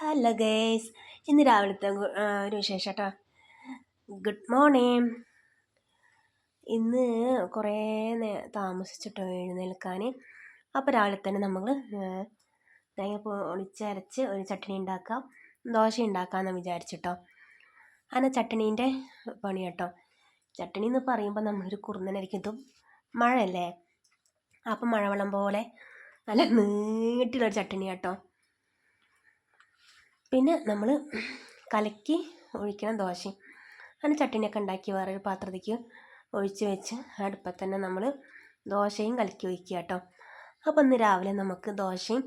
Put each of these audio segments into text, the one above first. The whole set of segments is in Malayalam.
ഹലോ ഗേസ് ഇന്ന് രാവിലത്തെ ഒരു വിശേഷം കേട്ടോ ഗുഡ് മോർണിംഗ് ഇന്ന് കുറേ നേ താമസിച്ചിട്ടോ എഴുന്നേൽക്കാൻ. അപ്പോൾ രാവിലെ തന്നെ നമ്മൾ തേങ്ങ പൊളിച്ചരച്ച് ഒരു ചട്ടണി ഉണ്ടാക്കാം. ദോശ ഉണ്ടാക്കാമെന്ന് വിചാരിച്ചിട്ടോ. അങ്ങനെ ചട്ടണീന്റെ പണി കേട്ടോ. ചട്ടണി എന്ന് പറയുമ്പോൾ നമ്മളൊരു കുറുന്നനായിരിക്കും. ഇതും മഴയല്ലേ? അപ്പം മഴവെള്ളം പോലെ നല്ല നീട്ടിലൊരു ചട്ടണി കേട്ടോ പിന്നെ നമ്മൾ കലക്കി ഒഴിക്കണം ദോശയും അങ്ങനെ ചട്ടിനിയൊക്കെ ഉണ്ടാക്കി വേറൊരു പാത്രത്തേക്ക് ഒഴിച്ച് വെച്ച് അടുപ്പത്ത് തന്നെ നമ്മൾ ദോശയും കലക്കി ഒഴിക്കുക കേട്ടോ. അപ്പോൾ ഇന്ന് രാവിലെ നമുക്ക് ദോശയും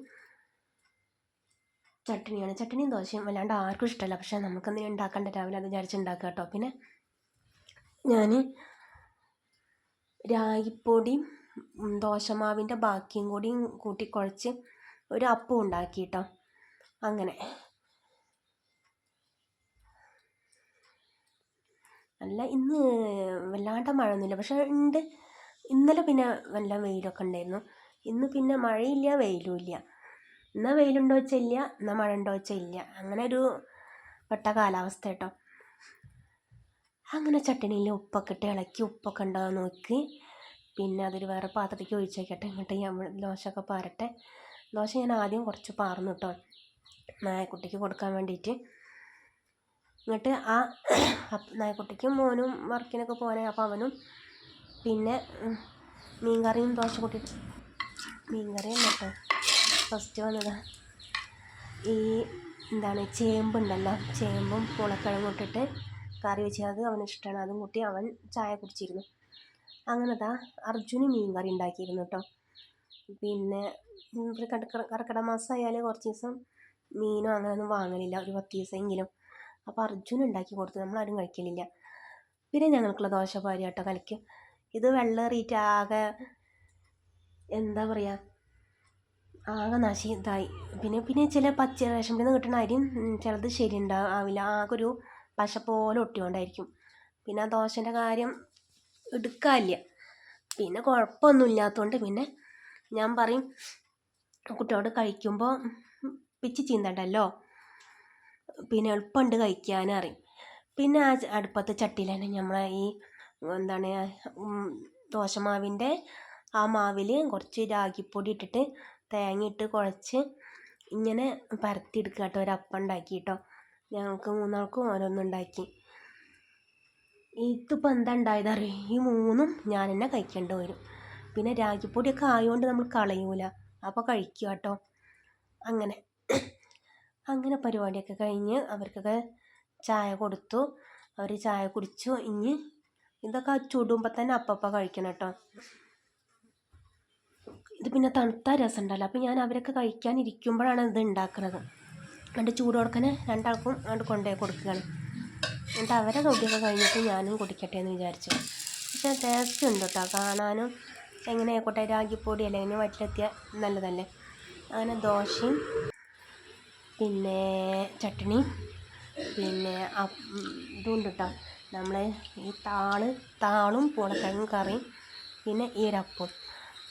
ചട്ടിനിയാണ്. ചട്ടിനിയും ദോശയും അല്ലാണ്ട് ആർക്കും ഇഷ്ടമല്ല. പക്ഷേ നമുക്കൊന്ന് ഉണ്ടാക്കേണ്ട രാവിലെ അത് വിചാരിച്ച് ഉണ്ടാക്കുക കേട്ടോ. പിന്നെ ഞാൻ രാഗിപ്പൊടിയും ദോശമാവിന്റെ ബാക്കിയും കൂടിയും കൂട്ടി കുഴച്ച് ഒരു അപ്പം ഉണ്ടാക്കി കേട്ടോ. അങ്ങനെ. നല്ല ഇന്ന് വല്ലാണ്ട് മഴയൊന്നുമില്ല. പക്ഷെ ഉണ്ട്. ഇന്നലെ പിന്നെ നല്ല വെയിലൊക്കെ ഉണ്ടായിരുന്നു. ഇന്ന് പിന്നെ മഴയില്ല വെയിലും ഇല്ല. എന്നാൽ വെയിലുണ്ടോ വെച്ചാൽ ഇല്ല എന്നാൽ മഴ ഉണ്ടോ വെച്ചാൽ ഇല്ല. അങ്ങനെ ഒരു പെട്ട കാലാവസ്ഥ കേട്ടോ. അങ്ങനെ ചട്ടണിയിൽ ഉപ്പൊക്കെ ഇട്ട് ഇളക്കി ഉപ്പൊക്കെ ഉണ്ടോ നോക്കി. പിന്നെ അതൊരു വേറെ പാത്രത്തേക്ക് ഒഴിച്ചേക്കട്ടെ എന്നിട്ട് ഞാൻ ദോശയൊക്കെ പാരട്ടെ. ദോശ ഞാൻ ആദ്യം കുറച്ച് പാർന്നു കേട്ടോ. നായക്കുട്ടിക്ക് കൊടുക്കാൻ വേണ്ടിയിട്ട്. എന്നിട്ട് ആ നായക്കുട്ടിക്കും മോനും വർക്കിനൊക്കെ പോകാനായി. അപ്പോൾ അവനും പിന്നെ മീൻ കറിയും ദോശ കൂട്ടി മീൻ കറിയും കേട്ടോ ഫസ്റ്റ് വന്നത്. ഈ എന്താണ് ചേമ്പുണ്ടല്ലോ. ചേമ്പും പൂളക്കിഴങ്ങും ഇട്ടിട്ട് കറി വെച്ച് അത് അവന് ഇഷ്ടമാണ് അതും കൂട്ടി അവൻ ചായ കുടിച്ചിരുന്നു. അങ്ങനതാ അർജുന് മീൻ കറി ഉണ്ടാക്കിയിരുന്നു കേട്ടോ. പിന്നെ കർക്കിടക മാസം ആയാൽ കുറച്ച് ദിവസം മീനോ അങ്ങനെയൊന്നും വാങ്ങലില്ല. ഒരു പത്ത് ദിവസമെങ്കിലും. അപ്പോൾ അർജുൻ ഉണ്ടാക്കി കൊടുത്തു. നമ്മളാരും കഴിക്കലില്ല. പിന്നെ ഞങ്ങൾക്കുള്ള ദോശ പാരി കേട്ടോ കലക്കും ഇത് വെള്ളേറിയിട്ട് ആകെ എന്താ പറയുക ആകെ നശി ഇതായി പിന്നെ പിന്നെ ചില പച്ച റേഷൻ നിന്ന് കിട്ടുന്ന അരിയും ചിലത് ശരി ആകെ ഒരു പശ പോലെ ഒട്ടിക്കൊണ്ടായിരിക്കും പിന്നെ ആ ദോശന്റെ കാര്യം എടുക്കാനില്ല. പിന്നെ കുഴപ്പമൊന്നും ഇല്ലാത്തതുകൊണ്ട് പിന്നെ ഞാൻ പറയും കുട്ടിയോട് കഴിക്കുമ്പോൾ പിച്ചി ചീന്തണ്ടല്ലോ? പിന്നെ എളുപ്പമുണ്ട് കഴിക്കാൻ അറിയും പിന്നെ ആ അടുപ്പത്തെ ചട്ടിയിൽ തന്നെ നമ്മളെ ഈ എന്താണ് ദോശമാവിന്റെ ആ മാവിൽ കുറച്ച് രാഗിപ്പൊടി ഇട്ടിട്ട് തേങ്ങ ഇട്ട് കുഴച്ച് ഇങ്ങനെ പരത്തിയെടുക്കുക കേട്ടോ ഒരപ്പം ഉണ്ടാക്കി കേട്ടോ ഞങ്ങൾക്ക് മൂന്നാൾക്കും ഓരോന്നുണ്ടാക്കി ഇതിപ്പോൾ എന്താ ഉണ്ടായത് അറിയും ഈ മൂന്നും ഞാൻ തന്നെ കഴിക്കേണ്ടി വരും. പിന്നെ രാഗിപ്പൊടിയൊക്കെ ആയതുകൊണ്ട് നമ്മൾ കളയൂല. അപ്പോൾ കഴിക്കുക കേട്ടോ അങ്ങനെ. അങ്ങനെ പരിപാടിയൊക്കെ കഴിഞ്ഞ് അവർക്കൊക്കെ ചായ കൊടുത്തു. അവർ ചായ കുടിച്ചു. ഇനി ഇതൊക്കെ ചുടുമ്പോൾ തന്നെ അപ്പപ്പ കഴിക്കണം കേട്ടോ. ഇത് പിന്നെ തണുത്ത രസം ഉണ്ടല്ലോ അപ്പോൾ ഞാൻ അവരൊക്കെ കഴിക്കാൻ ഇരിക്കുമ്പോഴാണ് ഇത് ഉണ്ടാക്കുന്നത്. എന്നിട്ട് ചൂട് കൊടുക്കാൻ രണ്ടാൾക്കും അങ്ങോട്ട് കൊണ്ടുപോയി കൊടുക്കുകയാണ്. എന്നിട്ട് അവരെ നോക്കിയൊക്കെ കഴിഞ്ഞിട്ട് ഞാനും കുടിക്കട്ടെ എന്ന് വിചാരിച്ചു. പക്ഷേ ടേസ്റ്റ് ഉണ്ട് കേട്ടോ. കാണാനും എങ്ങനെ ആയിക്കോട്ടെ രാഗിപ്പൊടി അല്ലെങ്കിൽ വയറ്റിലെത്തിയ നല്ലതല്ലേ? അങ്ങനെ ദോശയും പിന്നെ ചട്നി പിന്നെ ഇതുണ്ട് കേട്ടോ നമ്മൾ ഈ താൾ താളും പൂളക്കിഴങ്ങും കറിയും പിന്നെ ഈ ഒരപ്പം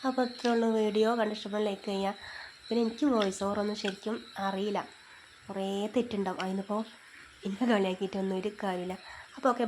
അപ്പോൾ ഇത്രയുള്ള വീഡിയോ. കണ്ടിഷ്ടപ്പെടാൻ ലൈക്ക് ചെയ്യുക പിന്നെ എനിക്ക് വോയിസ് ഓവറൊന്നും ശരിക്കും അറിയില്ല. കുറേ തെറ്റുണ്ടാവും. അതിനിപ്പോൾ എനിക്ക് കളിയാക്കിയിട്ടൊന്നും ഒരു കാര്യമില്ല. അപ്പോൾ ഓക്കെ